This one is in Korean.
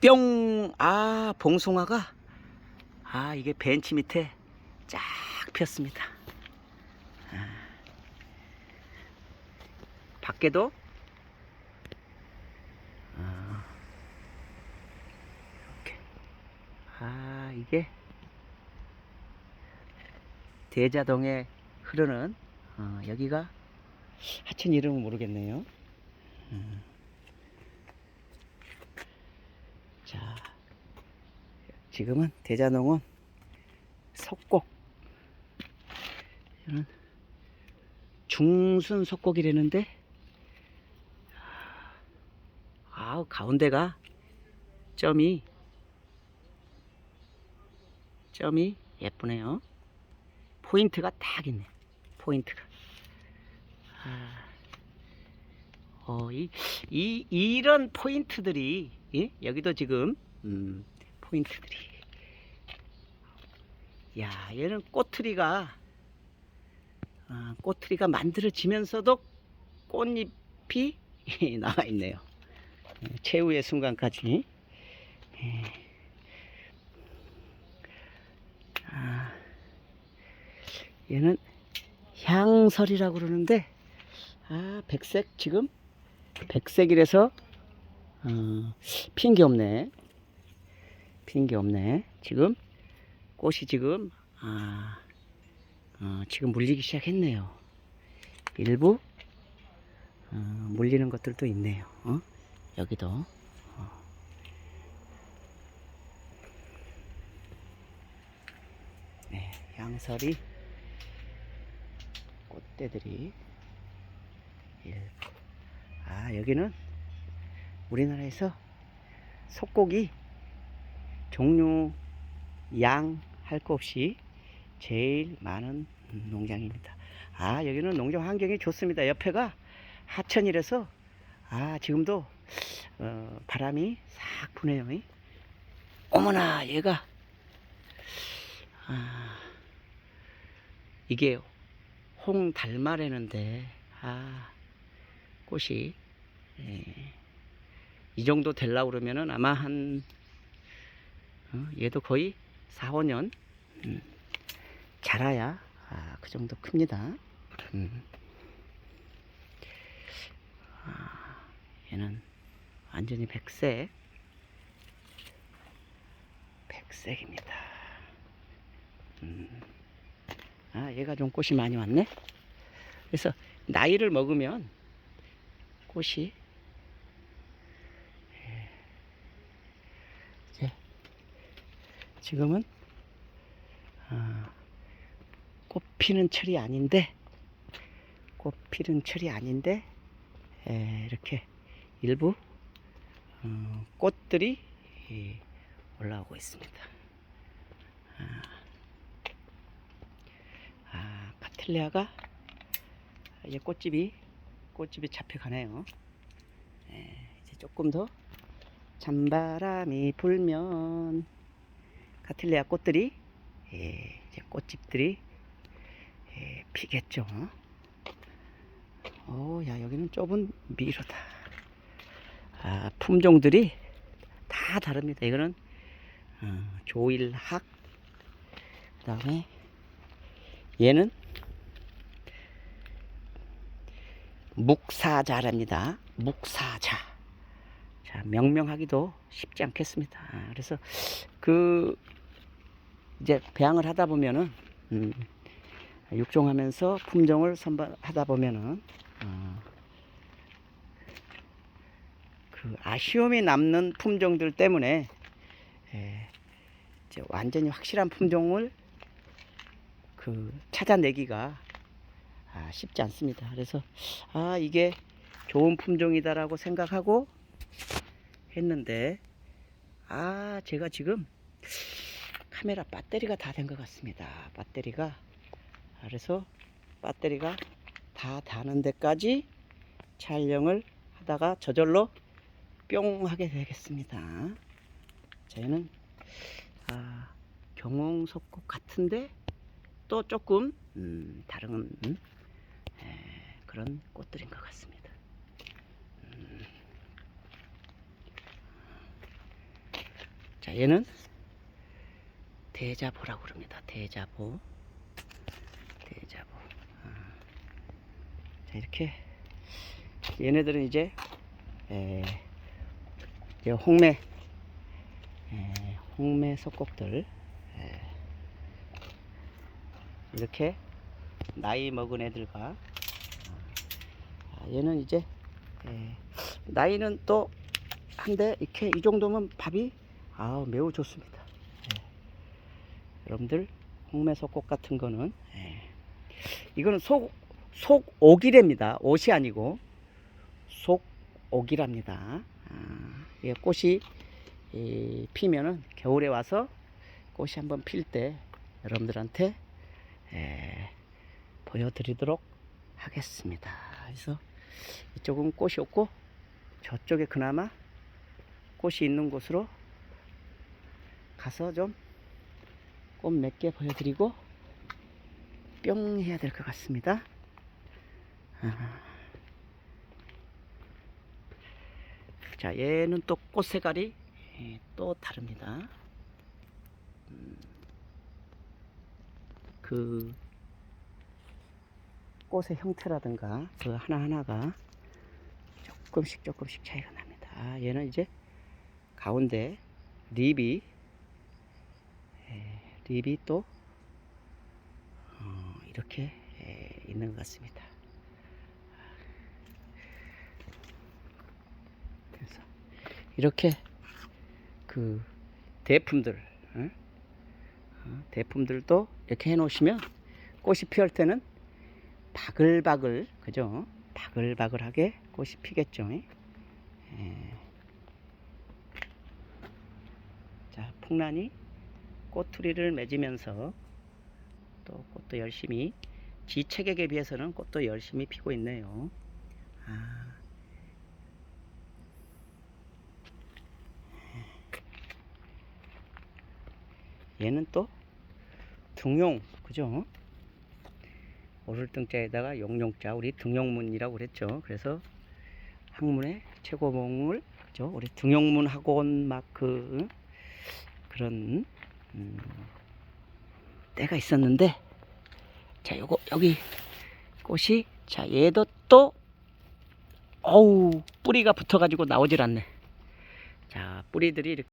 뿅! 아, 봉송아가, 아, 이게 벤치 밑에 쫙 폈습니다. 아. 밖에도, 아, 이렇게. 아, 이게, 대자동에 흐르는, 어, 여기가, 하천 이름은 모르겠네요. 음. 자, 지금은 대자농은 석곡, 이런 중순 석곡이라는데, 아, 가운데가 점이, 점이 예쁘네요. 포인트가 딱 있네. 포인트가. 아, 어, 이, 이, 이런 포인트들이, 예? 여기도 지금, 음, 포인트들이. 야, 얘는 꼬투리가, 아, 꼬투리가 만들어지면서도 꽃잎이 나와 있네요. 예, 최후의 순간까지. 예. 아, 얘는 향설이라고 그러는데, 아, 백색 지금 백색이라서 어, 핀게 없네. 핀게 없네. 지금 꽃이 지금 아, 어, 지금 물리기 시작했네요. 일부 어, 물리는 것들도 있네요. 어? 여기도 어. 네, 향설이 꽃대들이 일부 아 여기는 우리나라에서 속고기 종류 양할거 없이 제일 많은 농장입니다. 아 여기는 농장 환경이 좋습니다. 옆에가 하천이라서 아 지금도 어, 바람이 싹 부네요. 이. 어머나 얘가 아 이게 홍 달마라는데 아 꽃이 예, 이 정도 되려고 그러면은 아마 한 어, 얘도 거의 4, 5년 음, 자라야 아, 그 정도 큽니다. 음. 아, 얘는 완전히 백색 백색입니다. 음. 아 얘가 좀 꽃이 많이 왔네. 그래서 나이를 먹으면 꽃이 예. 이제 지금은 아, 꽃 피는 철이 아닌데 꽃 피는 철이 아닌데 예, 이렇게 일부 어, 꽃들이 예, 올라오고 있습니다. 아, 아 카틀리아가 이제 꽃집이 꽃집이 잡혀가네요. 예, 이제 조금 더 찬바람이 불면 카틀레아 꽃들이 예, 이제 꽃집들이 예, 피겠죠. 오, 야 여기는 좁은 미로다. 아, 품종들이 다 다릅니다. 이거는 어, 조일학, 그다음에 얘는 묵사자랍니다. 묵사자. 자, 명명하기도 쉽지 않겠습니다. 아, 그래서 그 이제 배양을 하다 보면은 음, 육종하면서 품종을 선발하다 보면은 어, 그 아쉬움이 남는 품종들 때문에 예, 이제 완전히 확실한 품종을 그 찾아내기가 아, 쉽지 않습니다. 그래서 아 이게 좋은 품종이다라고 생각하고 했는데 아 제가 지금 카메라 배터리가 다 된 것 같습니다. 배터리가 그래서 배터리가 다 다는 데까지 촬영을 하다가 저절로 뿅 하게 되겠습니다. 저희는 아, 경홍석곡 같은데 또 조금 음, 다른 음, 에, 그런 꽃들인 것 같습니다. 음. 자, 얘는 대자보라고 그럽니다. 대자보. 대자보. 아. 자, 이렇게 얘네들은 이제 에, 홍매 에, 홍매 석곡들 에, 이렇게 나이 먹은 애들과 아, 얘는 이제 에, 나이는 또 한데 이렇게 이 정도면 밥이 아 매우 좋습니다. 예. 여러분들 홍매석곡 같은 거는 예. 이거는 속 속 오기랍니다. 옷이 아니고 속 오기랍니다. 아, 이게 꽃이 이, 피면은 겨울에 와서 꽃이 한번 필 때 여러분들한테 예, 보여드리도록 하겠습니다. 그래서 이쪽은 꽃이 없고 저쪽에 그나마 꽃이 있는 곳으로 가서 좀 꽃 몇 개 보여드리고 뿅 해야 될 것 같습니다. 아. 자, 얘는 또 꽃 색깔이 예, 또 다릅니다. 음, 그 꽃의 형태라든가 그 하나하나가 조금씩 조금씩 차이가 납니다. 아, 얘는 이제 가운데 립이 에, 립이 또 어, 이렇게 에, 있는 것 같습니다. 그래서 이렇게 그 대품들 어? 어, 대품들도 이렇게 해놓으시면 꽃이 피할 때는 바글바글 그죠? 바글바글하게 꽃이 피겠죠. 예. 자, 풍란이 꼬투리를 맺으면서 또 꽃도 열심히 지 체격에 비해서는 꽃도 열심히 피고 있네요. 아. 얘는 또 등용 그죠? 오를등자에다가 용용자 우리 등용문이라고 그랬죠. 그래서 학문의 최고봉을 그죠? 우리 등용문 학원 막그 그런 음, 때가 있었는데 자 요거 여기 꽃이 자 얘도 또 어우 뿌리가 붙어 가지고 나오질 않네. 자 뿌리들이 이렇게